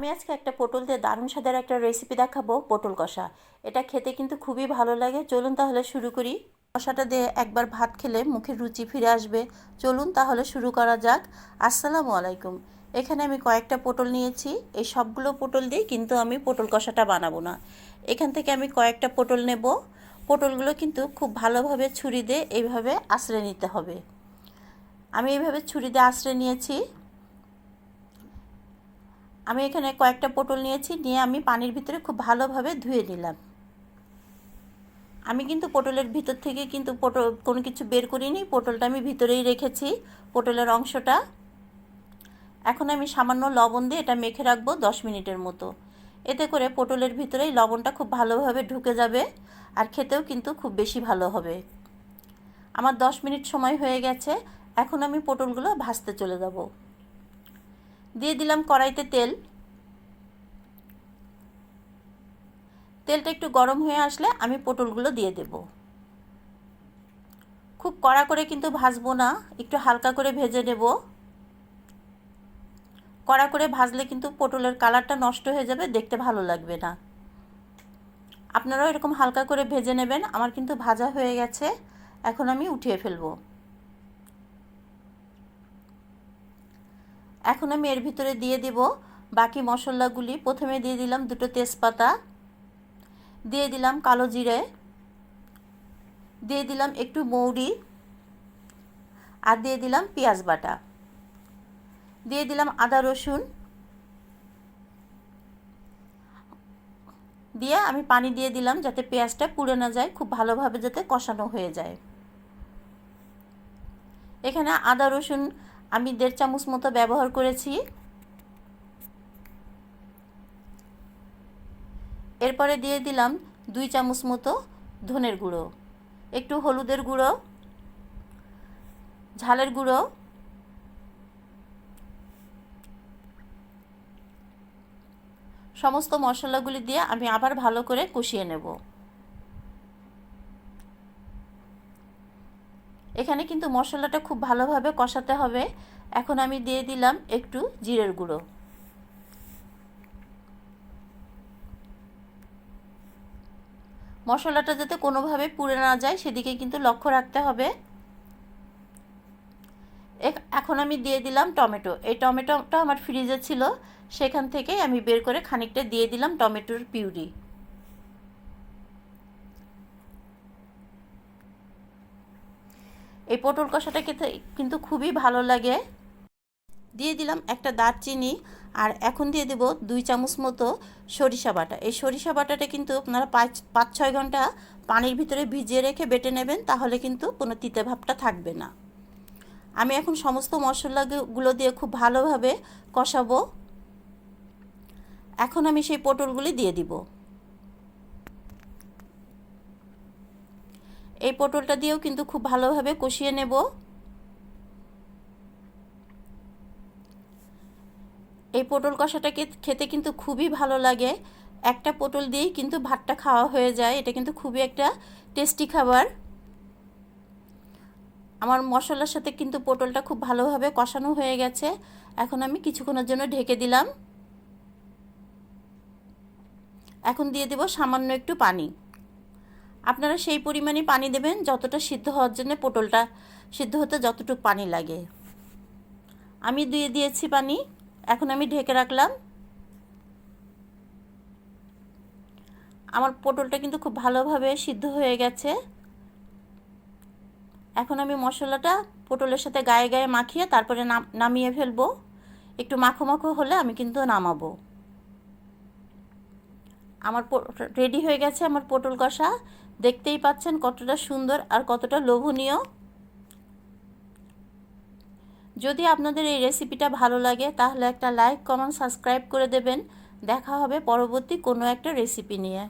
আমি আজকে একটা পটল দিয়ে দারুণ স্বাদের একটা রেসিপি দেখাবো, পটল কষা। এটা খেতে কিন্তু খুবই ভালো লাগে। চলুন তাহলে শুরু করি। কষাটা দিয়ে একবার ভাত খেলে মুখের রুচি ফিরে আসবে। চলুন তাহলে শুরু করা যাক। আসসালামু আলাইকুম। এখানে আমি কয়েকটা পটল নিয়েছি। এই সবগুলো পটল দিয়ে কিন্তু আমি পটল কষাটা বানাবো না। এখান থেকে আমি কয়েকটা পটল নেব। পটলগুলো কিন্তু খুব ভালোভাবে ছুরি দিয়ে এইভাবে আশ্রয় নিতে হবে। আমি এইভাবে ছুরি দিয়ে আশ্রয় নিয়েছি। আমি এখানে কয়েকটা পটল নিয়েছি, নিয়ে আমি পানির ভিতরে খুব ভালোভাবে ধুয়ে নিলাম। আমি কিন্তু পটলের ভিতর থেকে কিন্তু পটল, কোনো কিছু বের করিনি, পটলটা আমি ভিতরেই রেখেছি, পটলের অংশটা। এখন আমি সামান্য লবণ দিয়ে এটা মেখে রাখব দশ মিনিটের মতো। এতে করে পটলের ভিতরেই লবণটা খুব ভালোভাবে ঢুকে যাবে আর খেতেও কিন্তু খুব বেশি ভালো হবে। আমার দশ মিনিট সময় হয়ে গেছে, এখন আমি পটলগুলো ভাজতে চলে যাব। দিয়ে দিলাম কড়াইতে তেল। তেলটা একটু গরম হয়ে আসলে আমি পটলগুলো দিয়ে দেব। খুব কড়া করে কিন্তু ভাজবো না, একটু হালকা করে ভেজে নেব। কড়া করে ভাজলে কিন্তু পটলের কালারটা নষ্ট হয়ে যাবে, দেখতে ভালো লাগবে না। আপনারাও এরকম হালকা করে ভেজে নেবেন, আমার কিন্তু ভাজা হয়ে গেছে, এখন আমি উঠিয়ে ফেলব। এখন আমি এর ভিতরে দিয়ে দেব বাকি মশলাগুলি। প্রথমে দিয়ে দিলাম দুটো তেজপাতা। দিয়ে দিলাম কালো জিরে। দিয়ে দিলাম একটু মৌরি। আর দিয়ে দিলাম পেঁয়াজ বাটা। দিয়ে দিলাম আদা রসুন। দিয়ে আমি পানি দিয়ে দিলাম যাতে পেঁয়াজটা পুড়ে না যায়, খুব ভালোভাবে যাতে কষানো হয়ে যায়। এখানে আদা রসুন আমি দেড় চামচ মতো ব্যবহার করেছি। এরপরে দিয়ে দিলাম দুই চামচ মতো ধনের গুঁড়ো, একটু হলুদের গুঁড়ো, ঝালের গুঁড়ো, সমস্ত মশলাগুলি দিয়ে আমি আবার ভালো করে কষিয়ে নেব। এখানে কিন্তু মশলাটা খুব ভালোভাবে কষাতে হবে। এখন আমি দিয়ে দিলাম একটু জিরের গুঁড়ো। মশলাটা যাতে কোনোভাবে পুড়ে না যায়, সেদিকে কিন্তু লক্ষ্য রাখতে হবে। এখন আমি দিয়ে দিলাম টমেটো। এই টমেটোটা আমার ফ্রিজে ছিল, সেখান থেকেই আমি বের করে খানিকটা দিয়ে দিলাম টমেটোর পিউরি। এই পটল কষাটা খেতে কিন্তু খুবই ভালো লাগে। দিয়ে দিলাম একটা দারচিনি আর এখন দিয়ে দেব দুই চামচ মতো সরিষা বাটা। এই সরিষা বাটাটা কিন্তু আপনারা পাঁচ পাঁচ, ছয় ঘণ্টা পানির ভিতরে ভিজিয়ে রেখে বেটে নেবেন, তাহলে কিন্তু কোনো তিতে ভাবটা থাকবে না। আমি এখন সমস্ত মশলাগুলো দিয়ে খুব ভালোভাবে কষাবো। এখন আমি সেই পটলগুলি দিয়ে দিব। এই পটলটা দিয়েও কিন্তু খুব ভালোভাবে কষিয়ে নেব। এই পটল কষাটাকে খেতে কিন্তু খুবই ভালো লাগে। একটা পটল দিয়েই কিন্তু ভাতটা খাওয়া হয়ে যায়। এটা কিন্তু খুবই একটা টেস্টি খাবার। আমার মশলার সাথে কিন্তু পটলটা খুব ভালোভাবে কষানো হয়ে গেছে। এখন আমি কিছুক্ষণের জন্য ঢেকে দিলাম। এখন দিয়ে দেব সামান্য একটু পানি। আপনারা সেই পরিমাণে পানি দেবেন, যতটা সিদ্ধ হওয়ার জন্য পটলটা সিদ্ধ হতে যতটুকু পানি লাগে। আমি দিয়ে দিয়েছি পানি, এখন আমি ঢেকে রাখলাম। আমার পটলটা কিন্তু খুব ভালোভাবে সিদ্ধ হয়ে গেছে। এখন আমি মশলাটা পটলের সাথে গায়ে গায়ে মাখিয়ে তারপরে নামিয়ে ফেলব। একটু মাখো মাখো হলে আমি কিন্তু নামাবো। আমার রেডি হয়ে গেছে আমার পটল কষা। দেখতেই পাচ্ছেন কতটা সুন্দর আর কতটা লোভনীয়। যদি আপনাদের এই রেসিপিটা ভালো লাগে, তাহলে একটা লাইক কমেন্ট সাবস্ক্রাইব করে দেবেন। দেখা হবে পরবর্তী কোনো একটা রেসিপি নিয়ে।